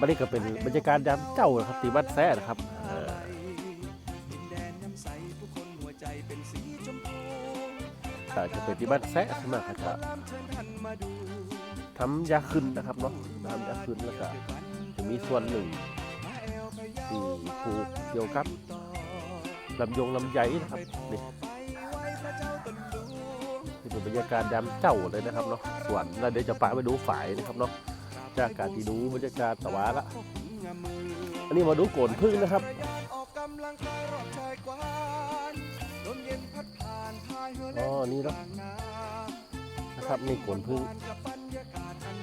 บันนี้ก็เป็นบรรยากาศยามเจ้านะครับตีบ้านแซ่นะครับเอ่อแต่จะเป็นที่บ้านแซ่ใช่ไหมครับจะทำยาขึ้นนะครับเนาะทำยาขึ้นแล้วก็จะมีส่วนหนึ่งที่ปลูกเกี่ยวกับลำยงลำไยนะครับนี่นี่เป็นบรรยากาศยามเจ้าเลยนะครับเนาะส่วนแล้วเดี๋ยวจะพาไปดูฝ่ายนะครับเนาะ จากการที่ดูบรรยากาศตะวันละอันนี้มาดูโกนพึ่งนะครับอ๋อนี่เนาะนะครับนี่โกนพึ่ง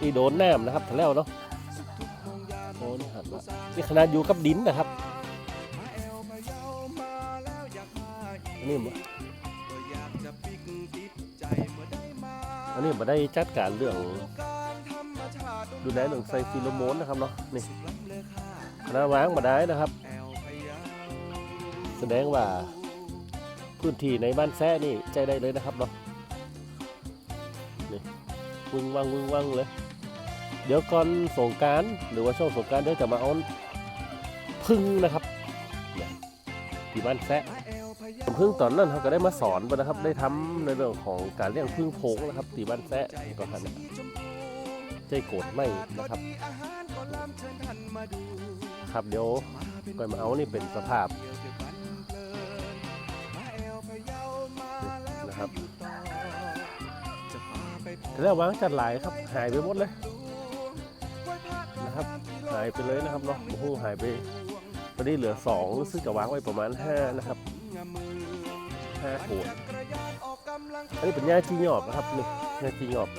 นี่โดนแนมนะครับถแล้วเนาะโอ้นี่หันละนี่ขนาดอยู่กับดินนะครับอันนี้บ่อันนี้มาได้จัดการเรื่อง ดูแลเรื่องไซฟิโลโมนนะครับเนาะนี่คณะว้างมาได้นะครับ แสดงว่าพื้นที่ในบ้านแซ่นี่ใจได้เลยนะครับเนาะนี่วึงวังวึงวังเลย เดี๋ยวก่อนสงการหรือว่าช่วงสงการเดี๋ยวจะมาเอาพึ่งนะครับเนี่ยที่บ้านแซ่พึ่งตอนนั้นเขาก็ได้มาสอนไปนะครับ ได้ทำในเรื่องของการเลี้ยงพึ่งโพงนะครับที่บ้านแซ่ก็ทันนะครับ ใจโกรธไม่นะครับครับเดี๋ยวก่อนมาเอานี่เป็นสภาพนะครับแล้ววางจัดหลายครับหายไปหมดเลยนะครับหายไปเลยนะครับเนาะโอ้โหหายไปตอนนี้เหลือสองซึ่งจะวางไว้ประมาณห้านะครับห้าโขดอันนี้เป็นหญ้าจีหยอบนะครับนี่หญ้าจีหยอบ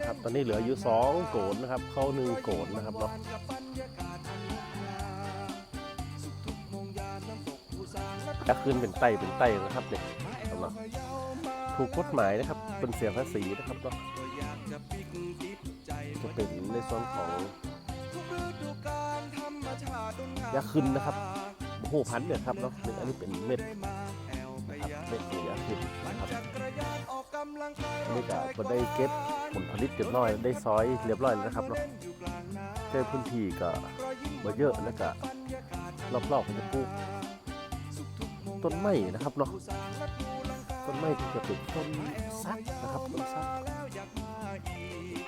นะครับตอนนี้เหลืออยู่สองโกนนะครับเข้าหนึ่งโกนนะครับเนาะจะขึ้นเป็นไตเป็นไตนะครับเนี่ยเนาะถูกกฎหมายนะครับเป็นเสียภาษีนะครับเนาะจะเป็นในส่วนของยาขึ้นนะครับโอ้โหพันเนี่ยครับเนาะนี่อันนี้เป็นเม็ดนะครับเม็ดของยาขึ้นนะครับ นนี้ก็บ่ได้เก็บผลผลิตเรียบร้อยได้ซอยเรียบร้อยแล้วนะครับเนาะแต่พื้นที่ก็บ่เยอะแล้วก็รอบๆก็จะปลูกต้นไม้นะครับเนาะต้นไม้ที่จะเป็นต้นซักนะครับต้นซัก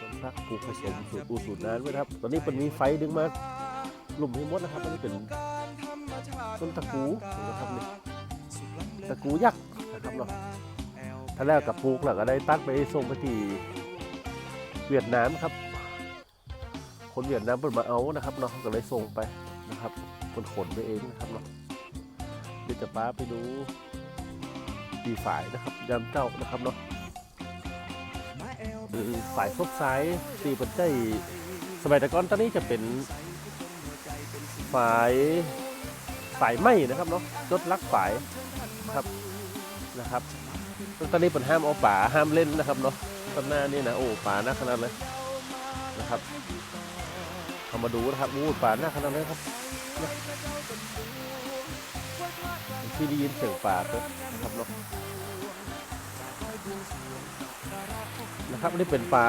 ต้นซักปลูกผสมสูตรปูสูตรนั้นไว้ครับ ตอนนี้เป็นมีไฟดึงมาลุ่มให้หมดนะครับอันนี้เป็นต้นตะกูนะครับนี่ตะกูยักษ์นะครับเนาะ ถ้าแรกกับปลูกแล้วก็ได้ตัดไปส่งไปที่เวียดนามครับ คนเวียดนามเปิดมาเอานะครับเนาะก็เลยส่งไปนะครับคนขนไปเองนะครับเนาะเดี๋ยวจะป้าไปดูดีฝายนะครับยามเจ้านะครับเนาะหรือฝ่ายซบซ้ายตีปัจจัยสมัยต่ก่อนตอนนี้จะเป็นฝ่ายฝ่ายไหมนะครับเนาะรถลักฝ่ายครับนะครับ ตอนนี้เป็นห้ามเอาป่าห้ามเล่นนะครับเนาะตอนหน้านี่นะโอ้ป่าหน้าขนาดเลยนะครับเอามาดูนะครับอู้ป่าหน้าขนาดเลยครับที่ได้ยินเสียงป่าเลยนะครับเนาะนะครับนี่เป็นป่า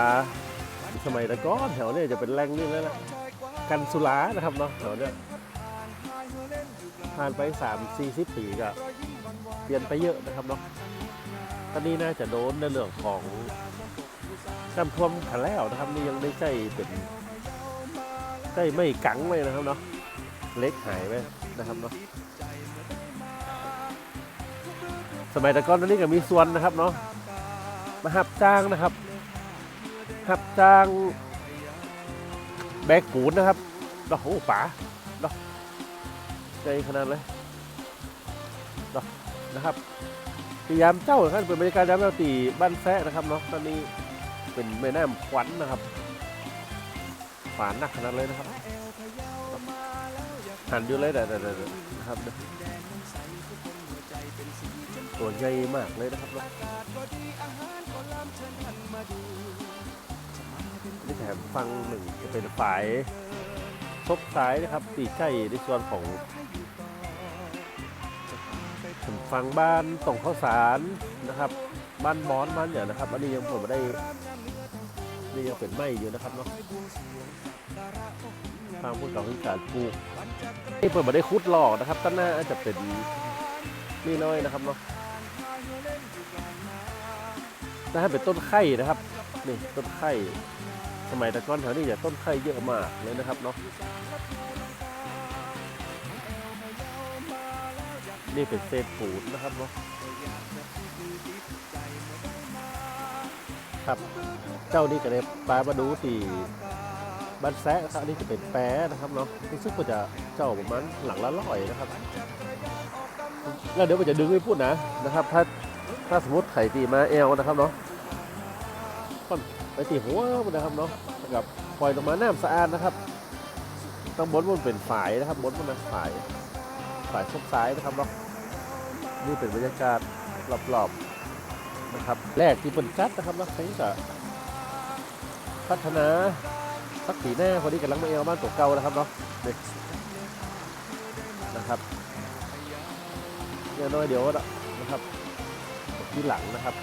สมัยต่ก่อนแถวเนี้จะเป็นแหล่งนี่แล้วนะกันสุรานะครับเนาะแถวเนี้ยผ่านไป 3 40 ปีก็เปลี่ยนไปเยอะนะครับเนาะ ตอนนี้น่าจะโดนในเรื่องของน้ำท่วมขันแล้วนะครับ นี่ยังได้ใจเป็นใจไม่กังเลยนะครับเนาะเล็กหายไปนะครับเนาะสมัยแต่ก่อนตอนนี้ก็มีส่วนนะครับเนาะมาหับจ้างนะครับหับจ้างแบกปูนนะครับดอกโอ้ป๋าดอกใจขนาดเลยดอกนะครับ พยายามเจ้าครับเป็นบรรยากาศยามเราตีบ้านแซะนะครับเนาะตอนนี้เป็นแม่น้ำขวัญนะครับฝานหนักขนาดเลยนะครับหันอยู่เลยแต่นะครับตัวใหญ่มากเลยนะครับเนาะนี่แถมฟังหนึ่งจะเป็นฝ่ายซบซ้ายนะครับตีใกล้ในส่วนของ ผมฟังบ้านตรงข้าวสารนะครับ บ้านบอนบ้านเนี่ยนะครับ อันนี้ยังผมไม่ได้นี่ยังเป็นไม้อยู่นะครับเนาะทางพวกเราที่การปลูกนี่เปิดมาได้คุดหลอกนะครับต้นหน้าอาจจะเป็นนี่น้อยนะครับเนาะถ้าให้เป็นต้นไข่นะครับนี่ต้นไข่สมัยแต่ก่อนแถวนี้จะต้นไข่เยอะมากเลยนะครับเนาะ นี่เป็นเศษปูนนะครับเนาะครับ เจ้านี่ก็เลยปลามาดูที่บ้านแซะครับอันนี้จะเป็นแปะนะครับเนาะรู้สึกว่าจะเจ้าประมาณหลังละร้อยนะครับ แล้วเดี๋ยวผมจะดึงให้พูดนะนะครับ ถ้าถ้าสมมติไข่ตีมาแอลนะครับเนาะค่อนไปตีหัวมันนะครับเนาะกับปล่อยลงมาน้ำสะอาดนะครับต้องบนมันเป็นฝายนะครับบนมันนฝายฝายซบซ้ายนะครับเนาะ นี่เป็นบรรยากาศรอบๆนะครับ แรกที่เป็นจัดนะครับเนาะใครจะพัฒนาสักปีหน้าคนนี้กำลังมาเอลบ้านตัวเก่านะครับเนาะเด็กนะครับเนี่ยน้อยเดี๋ยวนะครับที่หลังนะครับ